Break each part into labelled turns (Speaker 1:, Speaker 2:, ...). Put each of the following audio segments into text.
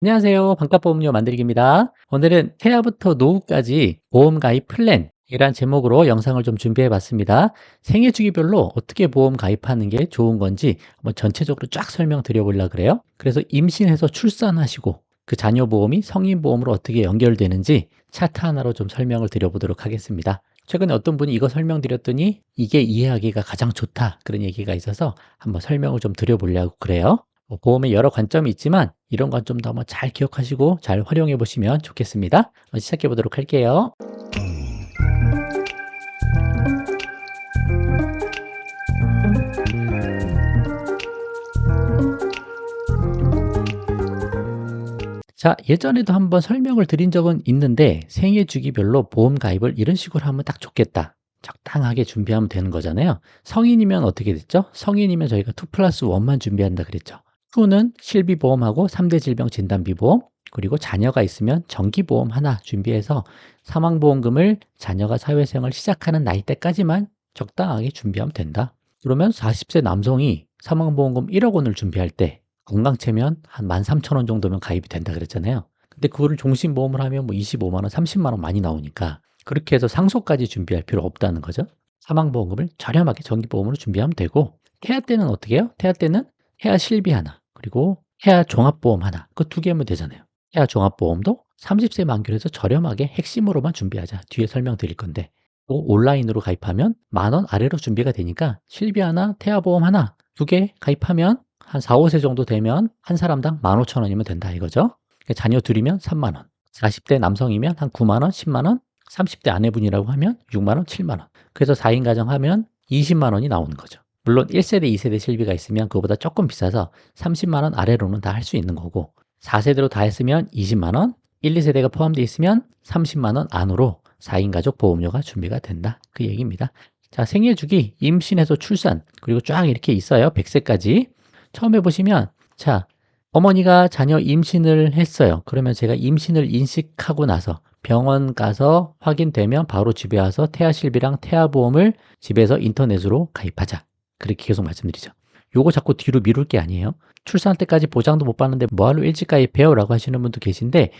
Speaker 1: 안녕하세요. 반값보험료 만들기입니다. 오늘은 태아부터 노후까지 보험 가입 플랜 이란 제목으로 영상을 좀 준비해 봤습니다. 생애 주기별로 어떻게 보험 가입하는 게 좋은 건지 한번 전체적으로 쫙 설명드려 보려고 그래요. 그래서 임신해서 출산하시고 그 자녀 보험이 성인 보험으로 어떻게 연결되는지 차트 하나로 좀 설명을 드려 보도록 하겠습니다. 최근에 어떤 분이 이거 설명드렸더니 이게 이해하기가 가장 좋다 그런 얘기가 있어서 한번 설명을 좀 드려 보려고 그래요. 뭐 보험에 여러 관점이 있지만 이런 건좀더잘 기억하시고 잘 활용해 보시면 좋겠습니다. 시작해 보도록 할게요. 자, 예전에도 한번 설명을 드린 적은 있는데 생애 주기별로 보험 가입을 이런 식으로 하면 딱 좋겠다. 적당하게 준비하면 되는 거잖아요. 성인이면 어떻게 됐죠? 성인이면 저희가 2 플러스 1만 준비한다 그랬죠. 후는 실비보험하고 3대 질병 진단비보험, 그리고 자녀가 있으면 정기보험 하나 준비해서 사망보험금을 자녀가 사회생활 시작하는 나이대까지만 적당하게 준비하면 된다. 그러면 40세 남성이 사망보험금 1억 원을 준비할 때 건강체면 한 13,000원 정도면 가입이 된다 그랬잖아요. 근데 그거를 종신보험을 하면 뭐 25만 원, 30만 원 많이 나오니까 그렇게 해서 상속까지 준비할 필요 없다는 거죠. 사망보험금을 저렴하게 정기보험으로 준비하면 되고 태아 때는 어떻게 해요? 태아 때는 해아 실비 하나, 그리고 해아 종합보험 하나. 그 두 개면 되잖아요. 해아 종합보험도 30세 만기로 해서 저렴하게 핵심으로만 준비하자. 뒤에 설명드릴 건데. 또 온라인으로 가입하면 만 원 아래로 준비가 되니까 실비 하나, 태아보험 하나, 두 개 가입하면 한 4, 5세 정도 되면 한 사람당 15,000원이면 된다 이거죠. 그러니까 자녀 둘이면 3만 원. 40대 남성이면 한 9만 원, 10만 원, 30대 아내분이라고 하면 6만 원, 7만 원. 그래서 4인 가정 하면 20만 원이 나오는 거죠. 물론 1세대, 2세대 실비가 있으면 그거보다 조금 비싸서 30만 원 아래로는 다 할 수 있는 거고 4세대로 다 했으면 20만 원, 1, 2세대가 포함되어 있으면 30만 원 안으로 4인 가족 보험료가 준비가 된다. 그 얘기입니다. 자, 생애 주기, 임신에서 출산, 그리고 쫙 이렇게 있어요. 100세까지. 처음에 보시면 자, 어머니가 자녀 임신을 했어요. 그러면 제가 임신을 인식하고 나서 병원 가서 확인되면 바로 집에 와서 태아실비랑 태아보험을 집에서 인터넷으로 가입하자. 그렇게 계속 말씀드리죠. 요거 자꾸 뒤로 미룰 게 아니에요. 출산 때까지 보장도 못 받는데 뭐하러 일찍 가입해요? 라고 하시는 분도 계신데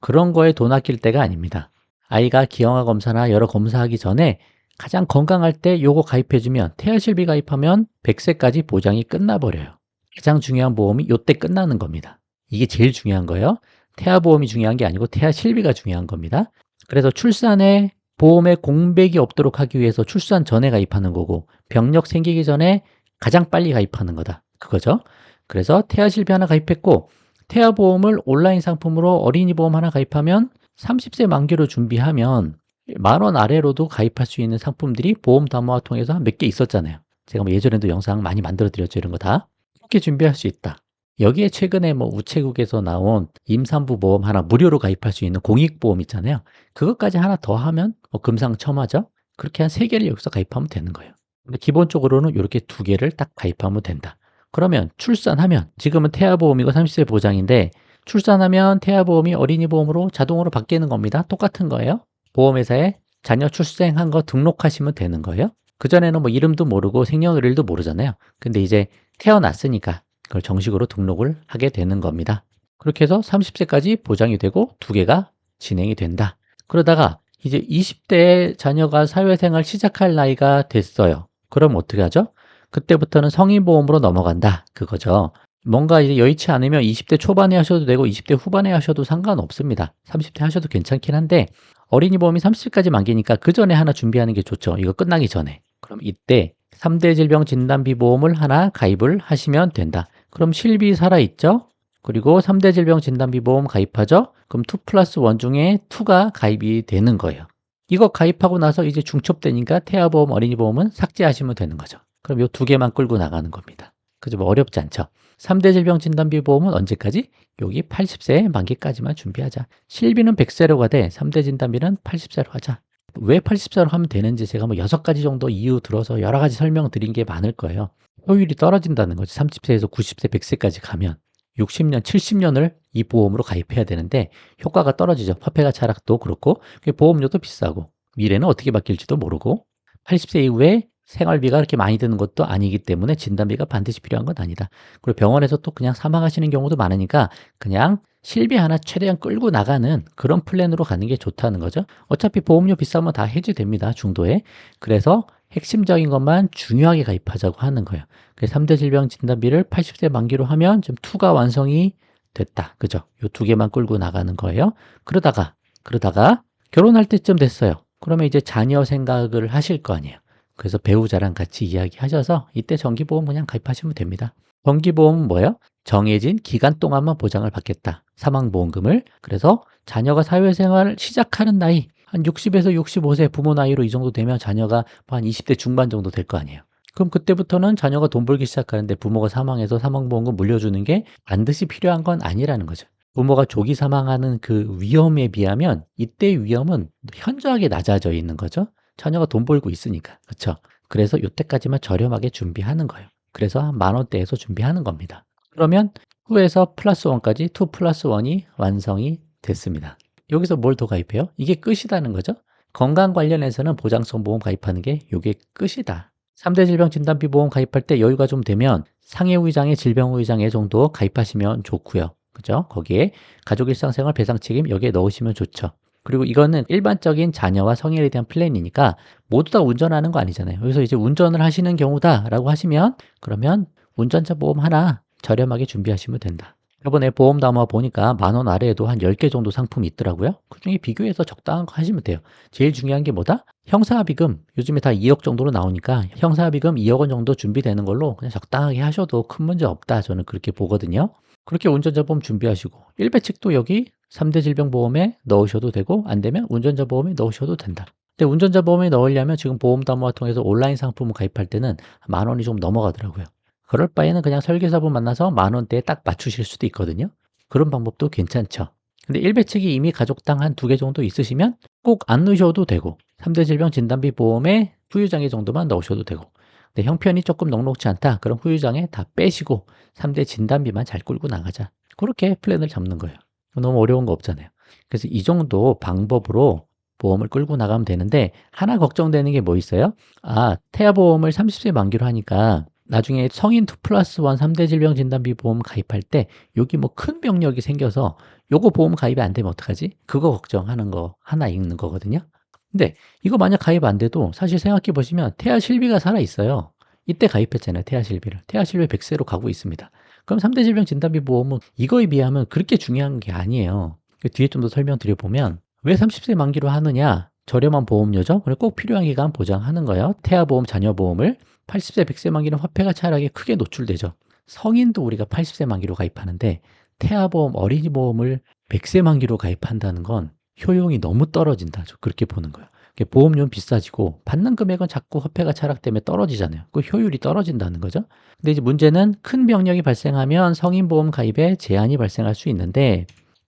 Speaker 1: 그런 거에 돈 아낄 때가 아닙니다. 아이가 기형아 검사나 여러 검사하기 전에 가장 건강할 때 요거 가입해주면 태아실비 가입하면 100세까지 보장이 끝나버려요. 가장 중요한 보험이 요때 끝나는 겁니다. 이게 제일 중요한 거예요. 태아보험이 중요한 게 아니고 태아실비가 중요한 겁니다. 그래서 출산에 보험에 공백이 없도록 하기 위해서 출산 전에 가입하는 거고 병력 생기기 전에 가장 빨리 가입하는 거다. 그거죠. 그래서 태아 실비 하나 가입했고 태아 보험을 온라인 상품으로 어린이 보험 하나 가입하면 30세 만기로 준비하면 만 원 아래로도 가입할 수 있는 상품들이 보험 담화와 통해서 몇 개 있었잖아요. 제가 뭐 예전에도 영상 많이 만들어 드렸죠. 이런 거 다. 이렇게 준비할 수 있다. 여기에 최근에 뭐 우체국에서 나온 임산부 보험 하나 무료로 가입할 수 있는 공익보험 있잖아요. 그것까지 하나 더 하면 뭐 금상첨화죠. 그렇게 한 세 개를 여기서 가입하면 되는 거예요. 근데 기본적으로는 이렇게 두 개를 딱 가입하면 된다. 그러면 출산하면 지금은 태아보험이고 30세 보장인데 출산하면 태아보험이 어린이 보험으로 자동으로 바뀌는 겁니다. 똑같은 거예요. 보험회사에 자녀 출생한 거 등록하시면 되는 거예요. 그전에는 뭐 이름도 모르고 생년월일도 모르잖아요. 근데 이제 태어났으니까 그걸 정식으로 등록을 하게 되는 겁니다. 그렇게 해서 30세까지 보장이 되고 두 개가 진행이 된다. 그러다가 이제 20대에 자녀가 사회생활 시작할 나이가 됐어요. 그럼 어떻게 하죠? 그때부터는 성인보험으로 넘어간다. 그거죠. 뭔가 이제 여의치 않으면 20대 초반에 하셔도 되고 20대 후반에 하셔도 상관없습니다. 30대 하셔도 괜찮긴 한데 어린이 보험이 30세까지 만기니까 그 전에 하나 준비하는 게 좋죠. 이거 끝나기 전에. 그럼 이때 3대 질병 진단 비 보험을 하나 가입을 하시면 된다. 그럼 실비 살아있죠? 그리고 3대 질병 진단비 보험 가입하죠? 그럼 2 플러스 1 중에 2가 가입이 되는 거예요. 이거 가입하고 나서 이제 중첩되니까 태아보험, 어린이보험은 삭제하시면 되는 거죠. 그럼 이 두 개만 끌고 나가는 겁니다. 그죠? 뭐 어렵지 않죠? 3대 질병 진단비 보험은 언제까지? 여기 80세 만기까지만 준비하자. 실비는 100세로 가되 3대 진단비는 80세로 하자. 왜 80세로 하면 되는지 제가 뭐 6가지 정도 이유 들어서 여러 가지 설명 드린 게 많을 거예요. 효율이 떨어진다는 거죠. 30세에서 90세, 100세까지 가면 60년, 70년을 이 보험으로 가입해야 되는데 효과가 떨어지죠. 화폐가 차락도 그렇고 보험료도 비싸고 미래는 어떻게 바뀔지도 모르고 80세 이후에 생활비가 그렇게 많이 드는 것도 아니기 때문에 진단비가 반드시 필요한 건 아니다. 그리고 병원에서 또 그냥 사망하시는 경우도 많으니까 그냥 실비 하나 최대한 끌고 나가는 그런 플랜으로 가는 게 좋다는 거죠. 어차피 보험료 비싸면 다 해지됩니다. 중도에. 그래서 핵심적인 것만 중요하게 가입하자고 하는 거예요. 그래서 3대 질병 진단비를 80세 만기로 하면 좀 투가 완성이 됐다. 그죠? 요 두 개만 끌고 나가는 거예요. 그러다가, 그러다가 결혼할 때쯤 됐어요. 그러면 이제 자녀 생각을 하실 거 아니에요. 그래서 배우자랑 같이 이야기하셔서 이때 정기보험 그냥 가입하시면 됩니다. 정기보험은 뭐예요? 정해진 기간 동안만 보장을 받겠다. 사망보험금을. 그래서 자녀가 사회생활을 시작하는 나이, 한 60에서 65세 부모 나이로 이 정도 되면 자녀가 한 20대 중반 정도 될 거 아니에요. 그럼 그때부터는 자녀가 돈 벌기 시작하는데 부모가 사망해서 사망보험금 물려주는 게 반드시 필요한 건 아니라는 거죠. 부모가 조기 사망하는 그 위험에 비하면 이때 위험은 현저하게 낮아져 있는 거죠. 자녀가 돈 벌고 있으니까. 그렇죠? 그래서 이때까지만 저렴하게 준비하는 거예요. 그래서 한 만 원대에서 준비하는 겁니다. 그러면 2에서 플러스 1까지 2 플러스 1이 완성이 됐습니다. 여기서 뭘 더 가입해요? 이게 끝이다는 거죠. 건강 관련해서는 보장성 보험 가입하는 게 이게 끝이다. 3대 질병 진단비 보험 가입할 때 여유가 좀 되면 상해우의장애, 질병우의장애 정도 가입하시면 좋고요. 그죠? 거기에 가족 일상생활 배상 책임 여기에 넣으시면 좋죠. 그리고 이거는 일반적인 자녀와 성인에 대한 플랜이니까 모두 다 운전하는 거 아니잖아요. 여기서 이제 운전을 하시는 경우다라고 하시면 그러면 운전자 보험 하나 저렴하게 준비하시면 된다. 이번에 보험 담아 보니까 만 원 아래에도 한 10개 정도 상품이 있더라고요. 그 중에 비교해서 적당한 거 하시면 돼요. 제일 중요한 게 뭐다? 형사합의금. 요즘에 다 2억 정도로 나오니까 형사합의금 2억 원 정도 준비되는 걸로 그냥 적당하게 하셔도 큰 문제 없다. 저는 그렇게 보거든요. 그렇게 운전자 보험 준비하시고 일배칙도 여기 3대 질병보험에 넣으셔도 되고 안 되면 운전자 보험에 넣으셔도 된다. 근데 운전자 보험에 넣으려면 지금 보험담화 통해서 온라인 상품을 가입할 때는 만 원이 좀 넘어가더라고요. 그럴 바에는 그냥 설계사분 만나서 만 원대에 딱 맞추실 수도 있거든요. 그런 방법도 괜찮죠. 근데 1배책이 이미 가족당 한 두 개 정도 있으시면 꼭 안 넣으셔도 되고 3대 질병 진단비 보험에 후유장애 정도만 넣으셔도 되고 근데 형편이 조금 넉넉지 않다. 그럼 후유장애 다 빼시고 3대 진단비만 잘 끌고 나가자. 그렇게 플랜을 잡는 거예요. 너무 어려운 거 없잖아요. 그래서 이 정도 방법으로 보험을 끌고 나가면 되는데 하나 걱정되는 게 뭐 있어요? 아, 태아보험을 30세 만기로 하니까 나중에 성인 2 플러스 1 3대 질병 진단비 보험 가입할 때 여기 뭐 큰 병력이 생겨서 요거 보험 가입이 안 되면 어떡하지? 그거 걱정하는 거 하나 있는 거거든요. 근데 이거 만약 가입 안 돼도 사실 생각해 보시면 태아 실비가 살아 있어요. 이때 가입했잖아요. 태아 실비를. 태아 실비 100세로 가고 있습니다. 그럼 3대 질병 진단비 보험은 이거에 비하면 그렇게 중요한 게 아니에요. 그 뒤에 좀 더 설명드려 보면 왜 30세 만기로 하느냐? 저렴한 보험료죠. 그리고 꼭 필요한 기간 보장하는 거예요. 태아보험, 자녀보험을 80세, 100세 만기는 화폐가 차락에 크게 노출되죠. 성인도 우리가 80세 만기로 가입하는데 태아보험, 어린이보험을 100세 만기로 가입한다는 건 효용이 너무 떨어진다. 저 그렇게 보는 거예요. 보험료는 비싸지고 받는 금액은 자꾸 화폐가 차락 때문에 떨어지잖아요. 그 효율이 떨어진다는 거죠. 근데 이제 문제는 큰 병력이 발생하면 성인보험 가입에 제한이 발생할 수 있는데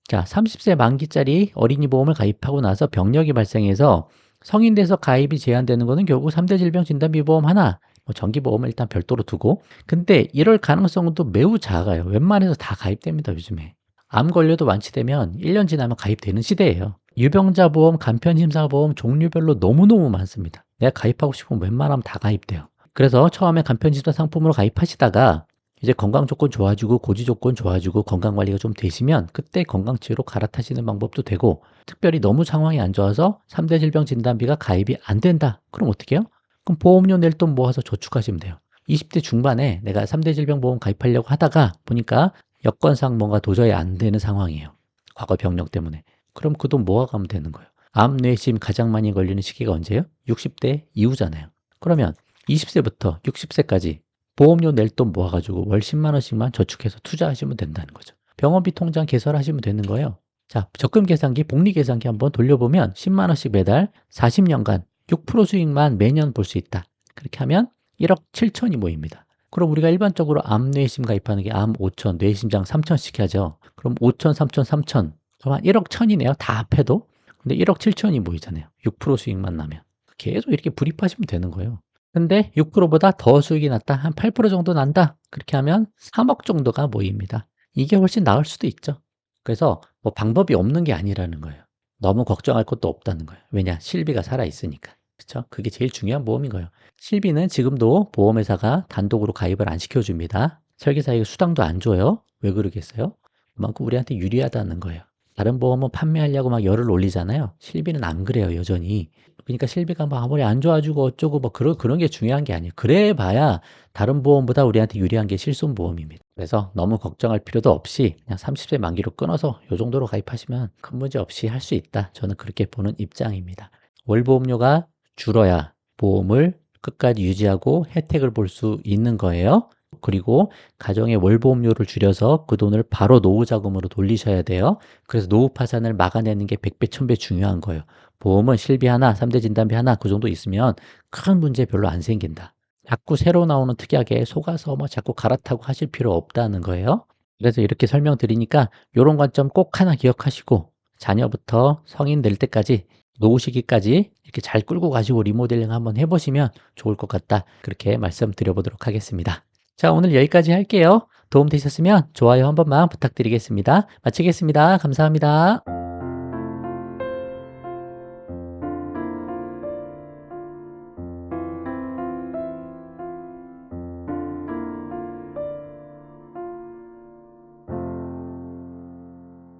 Speaker 1: 자, 30세 만기짜리 어린이 보험을 가입하고 나서 병력이 발생해서 성인 돼서 가입이 제한되는 거는 결국 3대 질병 진단 비 보험 하나, 뭐 정기보험을 일단 별도로 두고 근데 이럴 가능성도 매우 작아요. 웬만해서 다 가입됩니다, 요즘에. 암 걸려도 완치되면 1년 지나면 가입되는 시대예요. 유병자 보험, 간편심사 보험 종류별로 너무너무 많습니다. 내가 가입하고 싶으면 웬만하면 다 가입돼요. 그래서 처음에 간편심사 상품으로 가입하시다가 이제 건강 조건 좋아지고 고지 조건 좋아지고 건강 관리가 좀 되시면 그때 건강치료로 갈아타시는 방법도 되고 특별히 너무 상황이 안 좋아서 3대 질병 진단비가 가입이 안 된다. 그럼 어떻게 해요? 그럼 보험료 낼 돈 모아서 저축하시면 돼요. 20대 중반에 내가 3대 질병 보험 가입하려고 하다가 보니까 여건상 뭔가 도저히 안 되는 상황이에요. 과거 병력 때문에. 그럼 그 돈 모아가면 되는 거예요. 암, 뇌심 가장 많이 걸리는 시기가 언제예요? 60대 이후잖아요. 그러면 20세부터 60세까지 보험료 낼 돈 모아가지고 월 10만 원씩만 저축해서 투자하시면 된다는 거죠. 병원비 통장 개설하시면 되는 거예요. 자, 적금 계산기, 복리 계산기 한번 돌려보면 10만 원씩 매달 40년간 6% 수익만 매년 볼 수 있다. 그렇게 하면 1억 7천이 모입니다. 그럼 우리가 일반적으로 암, 뇌심 가입하는 게 암 5천, 뇌심장 3천씩 하죠. 그럼 5천, 3천, 3천. 그럼 한 1억 1천이네요. 다 합해도. 근데 1억 7천이 모이잖아요. 6% 수익만 나면. 계속 이렇게 불입하시면 되는 거예요. 근데 6%보다 더 수익이 났다. 한 8% 정도 난다. 그렇게 하면 3억 정도가 모입니다. 이게 훨씬 나을 수도 있죠. 그래서 뭐 방법이 없는 게 아니라는 거예요. 너무 걱정할 것도 없다는 거예요. 왜냐? 실비가 살아 있으니까. 그렇죠? 그게 제일 중요한 보험인 거예요. 실비는 지금도 보험회사가 단독으로 가입을 안 시켜줍니다. 설계사에게 수당도 안 줘요. 왜 그러겠어요? 그만큼 우리한테 유리하다는 거예요. 다른 보험은 판매하려고 막 열을 올리잖아요. 실비는 안 그래요, 여전히. 그러니까 실비가 막 아무리 안 좋아지고 어쩌고 뭐 그런 그런 게 중요한 게 아니에요. 그래 봐야 다른 보험보다 우리한테 유리한 게 실손 보험입니다. 그래서 너무 걱정할 필요도 없이 그냥 30세 만기로 끊어서 요 정도로 가입하시면 큰 문제 없이 할 수 있다. 저는 그렇게 보는 입장입니다. 월 보험료가 줄어야 보험을 끝까지 유지하고 혜택을 볼 수 있는 거예요. 그리고 가정의 월보험료를 줄여서 그 돈을 바로 노후 자금으로 돌리셔야 돼요. 그래서 노후 파산을 막아내는 게 100배, 1000배 중요한 거예요. 보험은 실비 하나, 3대 진단비 하나 그 정도 있으면 큰 문제 별로 안 생긴다. 자꾸 새로 나오는 특약에 속아서 뭐 자꾸 갈아타고 하실 필요 없다는 거예요. 그래서 이렇게 설명드리니까 이런 관점 꼭 하나 기억하시고 자녀부터 성인 될 때까지 노후 시기까지 이렇게 잘 끌고 가시고 리모델링 한번 해보시면 좋을 것 같다. 그렇게 말씀드려보도록 하겠습니다. 자, 오늘 여기까지 할게요. 도움 되셨으면 좋아요 한 번만 부탁드리겠습니다. 마치겠습니다. 감사합니다.